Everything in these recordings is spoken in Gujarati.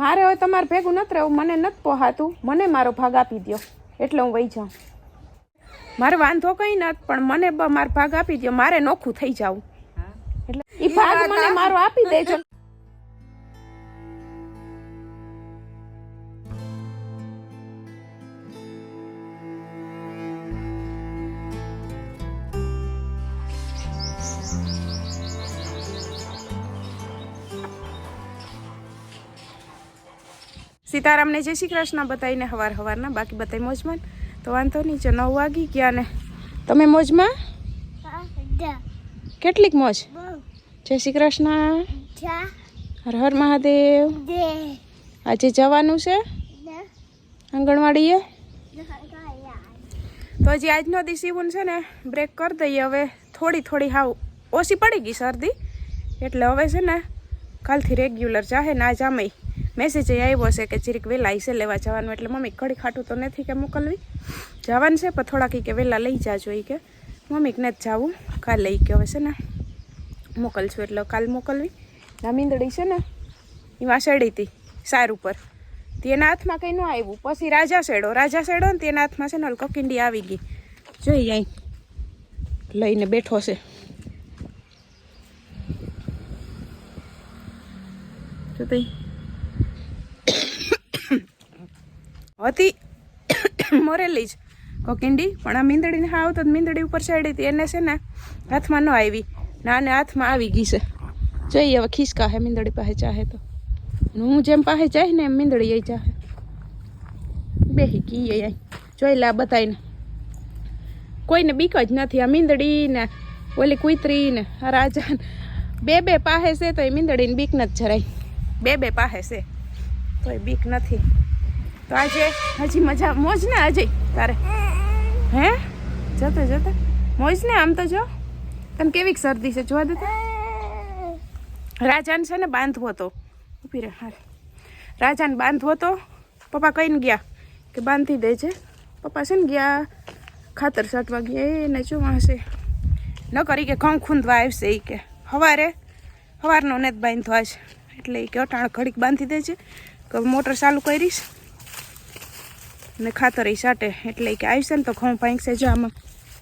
મારે હવે તમારે ભેગું નથી રહેવું મને નથી પોહાતું. મને મારો ભાગ આપી દો એટલે હું વહી જાઉં. મારે વાંધો કંઈ નથી પણ મને મારો ભાગ આપી દો મારે નોખું થઈ જાઉં એટલે એ ભાગ મને મારો આપી દેજો. સીતારામને જય શ્રી કૃષ્ણ બતાવીને હવાર હવારના બાકી બતાવી મોજમાં તો વાંધો નહીં જો નવ વાગી ગયા ને. તમે મોજમાં? કેટલીક મોજ? જય શ્રી કૃષ્ણ. હર હર મહાદેવ. આજે જવાનું છે? આંગણવાડીએ? તો હજી આજનો દિવસ ઇવન છે ને બ્રેક કરી દઈએ. હવે થોડી થોડી હાવ ઓછી પડી ગઈ શરદી. એટલે હવે છે ને કાલથી રેગ્યુલર ચાહે ના જામઈ મેસેજ એ આવ્યો છે કે ચીરીક વહેલા આઈસે લેવા જવાનું. એટલે મમ્મી ઘડી ખાટું તો નથી કે મોકલવી. જવાનું છે, પણ થોડાક કે વહેલા લઈ જાજો એ કે. મમ્મી કે નથી જવું. કાલ લઈ ગયો હવે છે ને મોકલશું એટલે કાલ મોકલવી. ના મીંદડી છે ને એ શેડી હતી સાર ઉપર. તેના હાથમાં કંઈ ન આવ્યું. પછી રાજા શેડો રાજા શેડો ને તેના હાથમાં છે ને કકિંડી આવી ગઈ. જોઈ અહીં લઈને બેઠો છે. તો તઈ હતી. મોરેલી જ કોકિંડી. પણ આ મીંદડીને હા આવતો તો મીંદડી ઉપર ચડી હતી. એને છે ને હાથમાં ન આવી. ના ને હાથમાં આવી ગઈ છે. જોઈએ હવે ખિસકા હે મીંદડી પાસે ચાહે તો. હું જેમ પાસે જાય ને એમ મીંદડી એ ચાહે. બેહી ગઈ અહીં જોઈ લે બતાવીને કોઈને બીક જ નથી. આ મીંદડી ને ઓલી કુતરી ને રાજા બે બે પાસે છે તો એ મીંદડીને બીક નથી જરાય. બે બે પાસે છે તોય બીક નથી. તો આજે હજી મજા મોજ ને આજે તારે? હે? જતા જતો? મોજ ને આમ તો જો. તને કેવી શરદી છે? જોવા દે રાજાને છે ને બાંધવો તો ઊભી રહે હારે રાજાને બાંધવો તો પપ્પા કહીને ગયા કે બાંધી દેજે પપ્પા છે ને ગયા ખાતર છાંટવા ગયા. એને હશે ન કરી કે ઘઉં ખૂંદવા આવશે એ કે. સવારે ને જ બાંધવા છે. એટલે એ કે અટાણ ઘડીક બાંધી દેજે કે મોટર ચાલુ કરીશ. ને ખાતર એ સાટે એટલે કે આવશે ને તો ઘઉં ફાંકશે જો આમાં.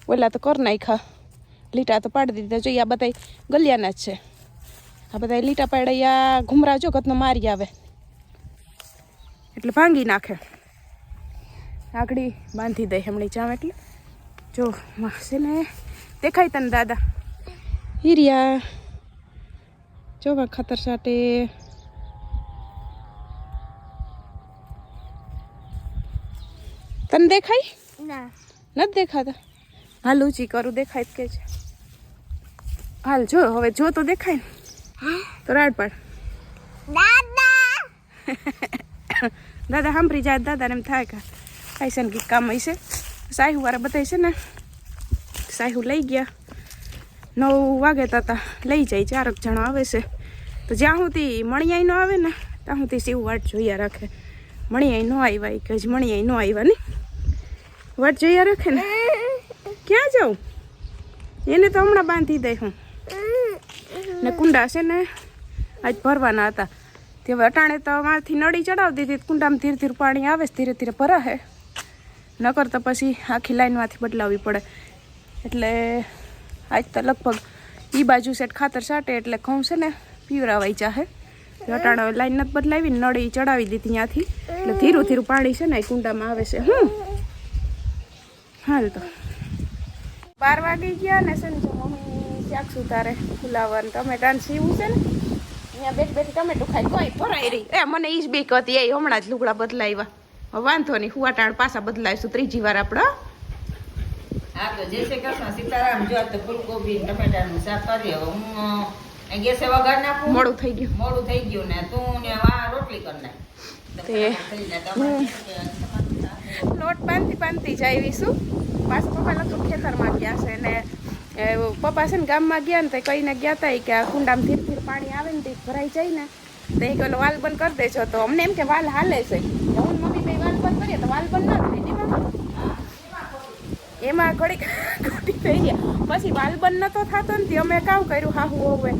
ઓલા તો કર નાખ્યા. લીટા તો પાડી દીધા. જોઈએ આ બધા ગલિયાના જ છે. આ બધા લીટા પાડ્યા, ઘુમરા જો કતનો મારી આવે. એટલે ભાંગી નાખે. આગળી બાંધી દે હમણાં જામ એટલે જો છે ને, દેખાય તને દાદા? હીરિયા જો ખાતર સાટે તને દેખાય? નથી દેખાતા? હાલ ઊંચી કરું દેખાય કે છે. હાલ જો હવે જો તો દેખાય ને. તો રાડ પાડ. દાદા. સાંભળી જાય દાદાને એમ થાય કે પૈસા ને કંઈક કામ હશે સાહુ વાળા બતાય છે ને સાહુ લઈ ગયા. નવ વાગે તાતા લઈ જાય ચારક જણા આવે છે. તો જ્યાં સુધી મણિયાઈ ન આવે ને ત્યાં સુધી શિવ વાટ જોયા રાખે. મણિયાઈ ન આવ્યા કે હજી મણિયાઈ ન આવ્યા ને. વાટ જોયા રાખે ને? ક્યાં જાઉં? એને તો હમણાં બાંધી દઈ હું. ને કુંડા છે ને, આજ ભરવાના હતા. તે અટાણે તો મારથી નળી ચડાવી દીધી કુંડામાં ધીરે ધીરે પાણી આવે ધીરે ધીરે ભરાશે. નકર તો પછી આખી લાઈનમાંથી બદલાવવી પડે. એટલે આજ તો લગભગ એ બાજુ સેટ ખાતર સાટે એટલે ઘઉં છે ને પીવરાવાઈ જાહે. અટાણે લાઈન નથી બદલાવી, નળી ચડાવી દીધી ત્યાંથી. એટલે ધીરું ધીરું પાણી છે ને એ કુંડામાં આવે છે. હું હાલ તો. બાર વાગી ગયા ને છે ને જો મમ્મી શાક સુધારે તારે ને ટમેટા ને સીવું છે ને અહીંયા બેઠ બેઠી ટમેટું ખાઈ કોઈ ભરાઈ રહી. એ મને ઈ જ બીક હતી. એ હમણાં જ લુગડા બદલાવ્યા. હવે વાંધો નહીં હુવાટાણ પાછા બદલાવીશું ત્રીજી વાર આપણે હા. તો જય શ્રી કૃષ્ણ સીતારામ જો તો ફૂલકોબી ટમેટાનું શાક કરીએ હું ગેસે વઘાર નાખું? મોડું થઈ ગયું. મોડું થઈ ગયું ને તું ને વા રોટલી કરી નાખ. લોટ બાંધી બાંધી જ આવીશું. પાછા પપ્પા લગભગ ખેતરમાં ગયા છે ને પપ્પા છે ને ગામમાં ગયા ને તો કહીને ગયા હતા કે આ કુંડામાં ધીરે ધીરે પાણી આવે ને તે ભરાઈ જાય ને. તો એ ઓલો વાલ બંધ કરી દેજો. તો અમને એમ કે, વાલ હાલે છે. હું મમ્મી બે વાલ બંધ કરીએ તો વાલ બંધ ના થાય. એમાં ઘડીક ખોટી થઈ ગયા. પછી વાલ બંધ નતો થતો ને અમે કામ કર્યું, હા, હું હવે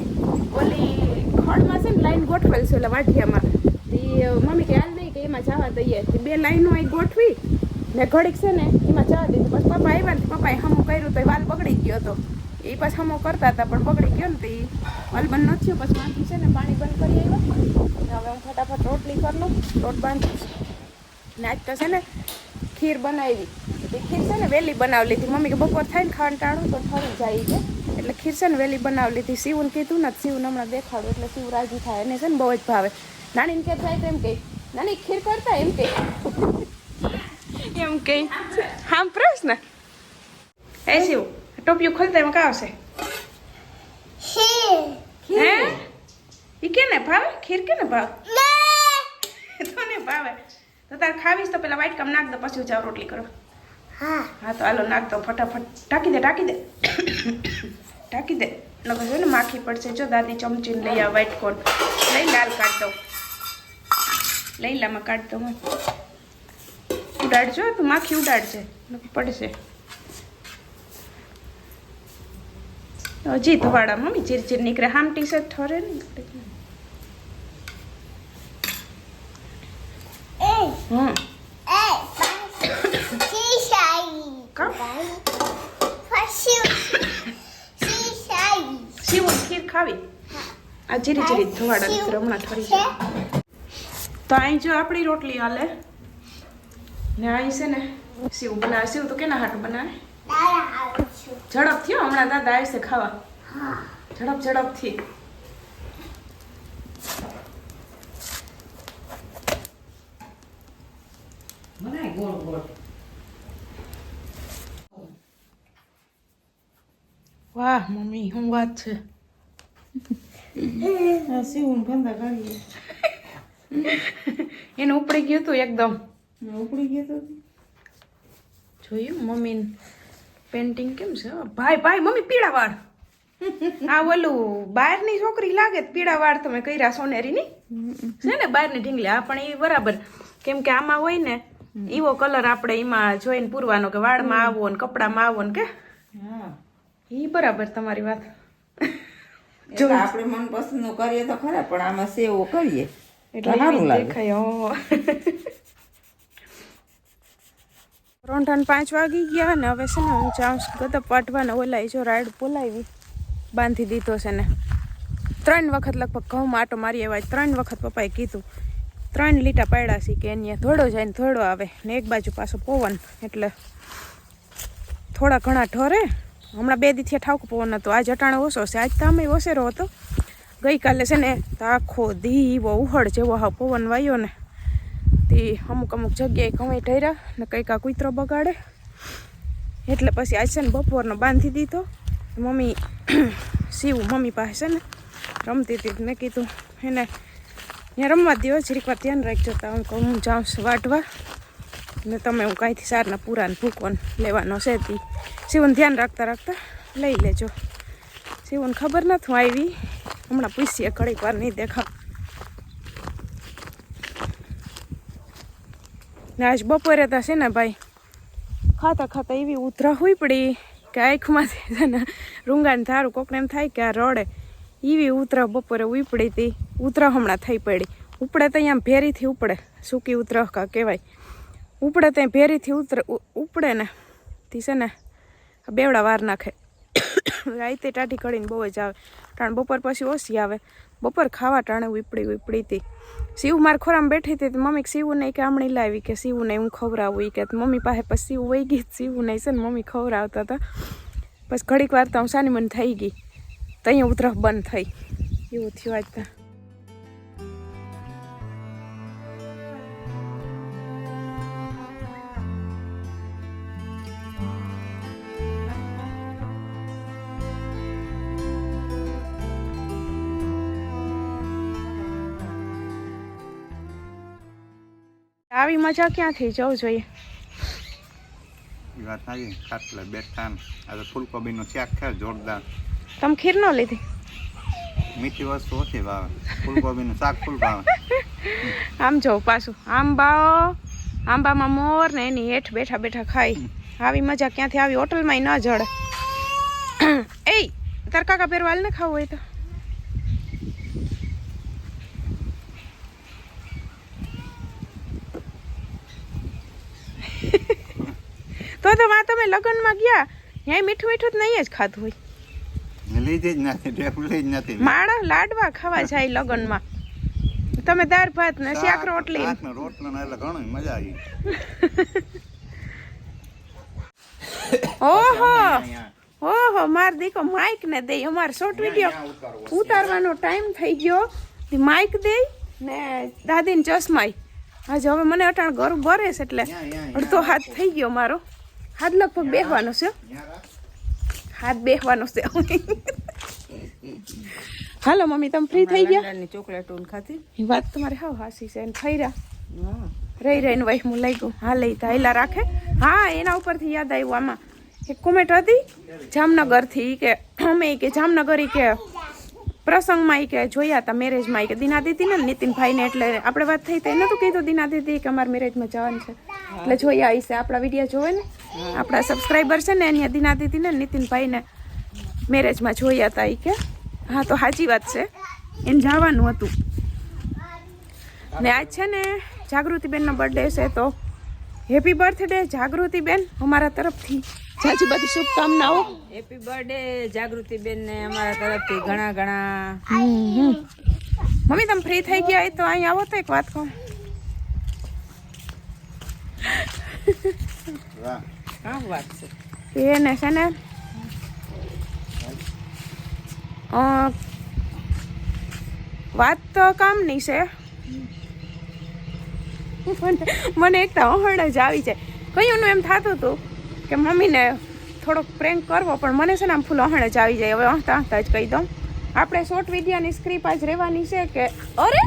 ઓલી ખડમાં છે ને લાઈન ગોઠવેલ છે એટલે વાઢિયામાં. તે મમ્મી કે, હાલ કે એમાં જવા દઈએ. બે લાઈનો અહીં ગોઠવી ને ઘડીક છે ને એમાં જવા દીધું પછી પપ્પા આવ્યા ને પપ્પાએ હમું કર્યું તો એ વાલ બગડી ગયો હતો. એ પછી હમો કરતા હતા પણ બગડી ગયો ને તો એ વાલ બંધ ન થયો. પછી વાંચી છે ને, પાણી બંધ કરી આવ્યો. હવે હું ફટાફટ રોટલી કરી લઉં. રોટ બાંધીશ ને આજ તો છે ને ખીર બનાવી. તે ખીર છે ને વહેલી બનાવી લીધી. મમ્મી કે બપોર થાય ને ખાવાનું ટાણું તો ફરી જાય છે. એટલે ખીર છે ને વહેલી બનાવી લીધી. શિવને કીધું ને, શિવને હમણાં દેખાડું. એટલે શિવ રાજી થાય. એને છે ને બહુ જ ભાવે. નાનીને કે થાય તેમ કંઈ નાની ખીર કરતા એમ કે. એમ કહે હા પ્રશ્ન. એ શિવ ટોપિયું ખોલતા એમાં કા આવશે? હે? એ કે ને ભાવે? ખીર કે ને. ભાવ તને ભાવે. તો તાર ખાવીશ તો પેલા વાઈટ કામ નાખ દો પછી જાવ રોટલી કરો હા. તો હાલો નાખ દો ફટાફટ. ટાંકી દે ટાંકી દે. ટાંકી દે. નકર ને માખી પડશે. જો દાદી ચમચીને લઈ આવ વાઈટ કોર્ન લઈ લાલ કાઢ દો લઈ લામાં કાઢ દો હું ઉડાડજો તું માખી ઉડાડજે પડશે. હજી ધવાડા મમ્મી ચીર ચીર નીકળે. હામ ટી શર્ટ ઠરે ને. ખીર ખાવી. આ જીરી જીરી ધોવાડા નીકળે હમણાં ઠરી જાય. તો અહીં જો આપણી રોટલી હાલે. ને અહીં છે ને શિવ બનાવે. શિવ તો કેના હાટું બનાવે? ઝડપથી થયો? હમણાં દાદા આવશે ખાવા. ઝડપ ઝડપથી બનાય ગોળ ગોળ. વાહ મમ્મી શું વાત છે? શિવ ધંધા કાઢીએ એને ઉપડી ગયું હતું એકદમ. ઉપડી ગયું હતું જોયું? મમ્મી પેન્ટિંગ કેમ છે? ભાઈ ભાઈ મમ્મી પીળા વાળ આ ઓલું બહારની છોકરી લાગે પીળા વાળ તમે કર્યા સોનેરી ની છે ને બહારની ઢીંગલી. આ પણ એ બરાબર. કેમ કે આમાં હોય ને એવો કલર આપણે એમાં જોઈને પૂરવાનો કે વાળમાં આવો ને કપડામાં આવો ને કે? હા. એ બરાબર તમારી વાત. જો આપણે મનપસંદનું કરીએ તો ખરા પણ આમાં સેવો કરીએ. એટલે સારું લાગે. દેખાય પાંચ વાગી ગયા ને હવે છે ને હું જાઉં છું. પાટવાને ઓલાઈ જો રાઈડ બોલાવી બાંધી દીધો છે ને. ત્રણ વખત લગભગ ઘઉંમાં આટો મારી આવ્યા ત્રણ વખત પપ્પાએ કીધું ત્રણ લીટા પાડ્યા છે કે અહીંયા થોડો જાય ને થોડો આવે ને એક બાજુ પાછો પવન. એટલે થોડા ઘણા ઠરે હમણાં બે દીથી ઠાવક પવન હતો. આજ અટાણો ઓછો છે. આજ તો અમે ઓસેરો હતો. ગઈકાલે છે ને તો આખો બહુ ઉહળ જેવો હા પવન વાયો ને. તે અમુક અમુક જગ્યાએ કમાઈ ઠર્યા ને કંઈક આ કૂતરો બગાડે. એટલે પછી આજ છે ને બપોરનો બાંધી દીધો. મમ્મી શિવ મમ્મી પાસે છે ને રમતી હતી મેં કીધું એને ત્યાં રમવા દો જરીક વાર ધ્યાન રાખજો તો હું કહું, હું જાઉં છું વાટવા. ને તમે હું કાંઈથી સારના પૂરાને ભૂકવાન લેવાનો છે તે. શિવન ધ્યાન રાખતા રાખતા લઈ લેજો. શિવન ખબર નથી આવી. હમણાં પૂછીએ, ઘડીક વાર નહીં દેખાવ. ને આજ બપોરે તો છે ને ભાઈ, ખાતા ખાતા એવી ઉધરા હોઈ પડી કે આંખમાંથી છે ને રૂંગાને ધારું કોકને એમ થાય કે આ રડે. એવી ઉતરા બપોરે ઉપડી હતી. ઉતરા હમણાં થઈ પડી. ઉપડે તો અહીંયા ભેરીથી ઉપડે. સૂકી ઉતરા કા કહેવાય. ઉપડે ત્યાં ભેરીથી ઉતરે ઉપડે ને. તી છે ને બેવડા વાર નાખે. રાતે ટાટી કડીને બહુ જ આવે. ટાણ બપોર પછી ઓછી આવે. બપોર ખાવા ટાણે ઉપડી ઉપડી હતી. શિવ માર ખોરામાં બેઠી હતી તો મમ્મી શિવ નહીં કે આમણી લાવી કે શિવ નહીં હું ખવડાવું કે મમ્મી પાસે પછી શિવ વહી ગઈ શિવ નહીં છે ને મમ્મી ખવડાવતા હતા. પછી ઘડીક વાર તો હું સાની મને થઈ ગઈ. તો અહીંયા ઉતરફ બંધ થઈ. એવું થયું આજ તો. આવી મજા ક્યાંથી? જવું જોઈએ. વાત આવી ખાટલે બેઠા ને આ તો ફૂલકોબીનું શાક છે જોરદાર. તમે ખીર ન લીધી? મીઠી વસ્તુ ઓછી ભાવે. ફૂલકોબીનું શાક ફૂલ ભાવે. આમ જો પાછું. આંબા આંબામાં મોર ને એની હેઠ બેઠા બેઠા ખાઈ. આવી મજા ક્યાંથી આવી? હોટલમાં ન જડે. એ તાર કાકા પહેરવાલ ને ખાવું હોય તો? તો તો માં તમે લગ્નમાં ગયા ત્યાં મીઠું મીઠું જ નહીં જ ખાધું હોય. લીધી જ નથી ટેબલી જ નથી. માણસ લાડવા ખાવા જાય લગ્નમાં. તમે દાળ ભાત ને શાક રોટલી. ને ને એટલે ઘણી મજા આવી. ઓહો! ઓહો માર દીકો માઇક ને દે અમાર શોર્ટ વીડિયો ઉતારવાનો ટાઈમ થઈ ગયો. માઇક દે ને દાદીને ચશ્માય. આજે હવે મને અટાણ ગરું ભરે છે એટલે અડધો હાથ થઈ ગયો મારો. હાથ લગભગ બેહવાનો છે. હાથ બેહવાનો છે. હાલો મમ્મી તમે ફ્રી થઈ ગયા? ચોકલેટ ખાતી વાત તમારે હાવ હાસી છે ખૈરા હા. રહી રહીને વહી હું લઈ ગયું હા લઈ ધાયલા રાખે. હા એના ઉપરથી યાદ આવ્યું આમાં. એક કોમેન્ટ હતી જામનગરથી કે અમે કે જામનગર કે પ્રસંગમાં ઈ કે જોયા હતા મેરેજમાં કે દિનાદિતિ ને નીતિનભાઈને એટલે આપણે વાત થઈ તો એને તો કીધું દિનાદિતિ કે અમારે મેરેજમાં જવાનું છે. એટલે જોઈ આવી છે આપણા વીડિયો જોવે ને આપણા સબસ્ક્રાઈબર છે ને એની દિનાદિતિ ને નીતિનભાઈને મેરેજમાં જોયા હતા એ કે હા તો સાચી વાત છે. એને જવાનું હતું. ને આજ છે ને જાગૃતિબેનનો બર્થડે છે તો હેપી બર્થડે જાગૃતિબેન અમારા તરફથી. જાજી બધી શુભકામનાઓ. હેપી બર્થડે જાગૃતિ બેન ને અમારા તરફથી ઘણા ઘણા. મમ્મી તમે ફ્રી થઈ ગયા હોય તો અહીં આવો તો એક વાત કહું વાહ કામ વાત છે એને છે ને વાત તો કામની છે. મને એક તો અહળ જ આવી જાય કયું એમ થતું હતું કે મમ્મીને થોડોક પ્રેન્ક કરવો પણ મને છે ને આમ ફૂલ અહળ જ આવી જાય. હવે આંખતા આંખતા જ કહી દઉં. આપણે શોર્ટ વિડીયોની સ્ક્રીપ આજ રહેવાની છે કે અરે!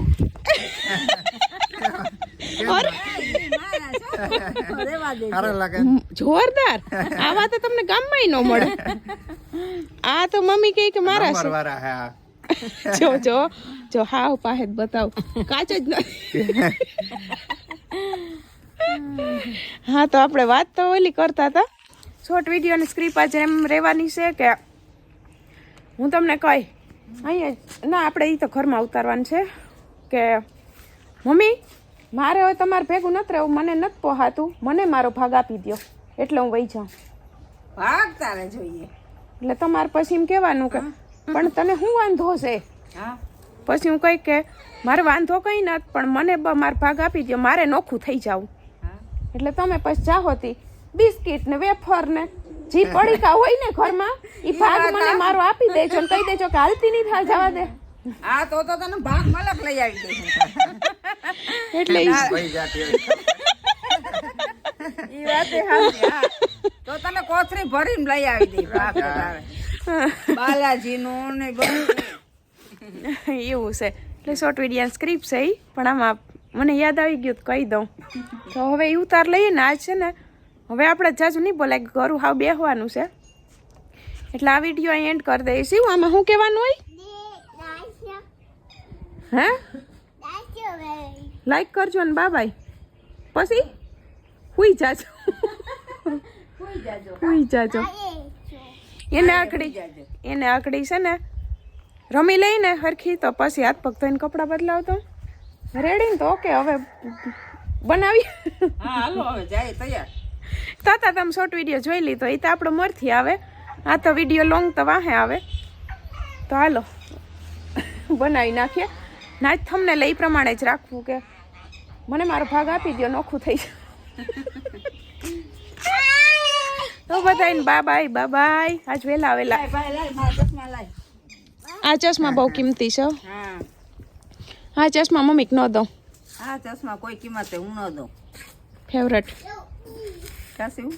અરે! જોરદાર. આવા તો તમને ગામમાં ન મળે. આ તો મમ્મી કહે કે મારા છે. જો જો જો હાવ પાસે જ બતાવ. કાચ જ નથી હા તો આપણે વાત તો ઓલી કરતા હતા. શોર્ટ વિડીયોની સ્ક્રીપ આજે એમ રહેવાની છે કે હું તમને કહી અહીંયા ના આપણે એ તો ઘરમાં ઉતારવાનું છે કે મમ્મી મારે હવે તમારે ભેગું નથી રહેવું મને નથી પોહાતું. મને મારો ભાગ આપી દ્યો. એટલે હું વહી જાઉં. ભાગ તારે જોઈએ. એટલે તમારે પછી એમ કહેવાનું કે પણ તને શું વાંધો છે? હા. પછી હું કઈ કે મારે વાંધો કંઈ નથી પણ મને બ- મારો ભાગ આપી દો મારે નોખું થઈ જાવું એટલે તમે પછી ચાહોતી બિસ્કિટ ને વેફર ને જે પડીકા હોય ને ઘરમાં એ ભાગ મને મારો આપી દેજો કહી દેજો કે હાલતી નહીં થાય જવા દે. હા તો તો તને ભાગ મલક લઈ આવી દે એટલે ઈ- ભાઈ જાતી ઈ વાતે હા. તો તને કોથરી ભરીને લઈ આવી દે ભાગ તારે બાલાજીનું ને બધું. એવું છે. એટલે શોર્ટ વીડિયો સ્ક્રિપ્ટ છે પણ આમાં મને યાદ આવી ગયું તો કહી દઉં. તો હવે એ ઉતાર લઈએ ને આજ છે ને હવે આપણે જાજુ નહીં બોલાય ઘરું હાવ બેહવાનું છે. એટલે આ વીડિયો એન્ડ કરી દઈશું. આમાં શું કહેવાનું હોય? હે? લાઈક કરજો ને બાબાઈ પછી? હુઈ જાજો. હુઈ જાજો. એને આકડી એને આકડી છે ને રમી લઈને હરખી તો પછી હાથ પગ ધોઈને કપડાં બદલાવતો. રેડી ને તો ઓકે હવે બનાવી. હાલો હવે જાય તૈયાર. તાતા તમે શોર્ટ વીડિયો જોઈ લીધો એ તો આપણો મરથી આવે. આ તો વીડિયો લોંગ તો વાહે આવે. તો હાલો બનાવી નાખીએ. ના જ તમને લઈ પ્રમાણે જ રાખવું કે મને મારો ભાગ આપી દો નોખું થઈ જાય. તો બધાને બા બાય બા બાય આજ ચશ્મા લાય. આ ચશ્મા બહુ કિંમતી છે હો. હા. ચશ્મા મમ્મી ન દઉં. હા ચશ્મા કોઈ કિંમતે હું ન દઉં. ફેવરેટ કાશું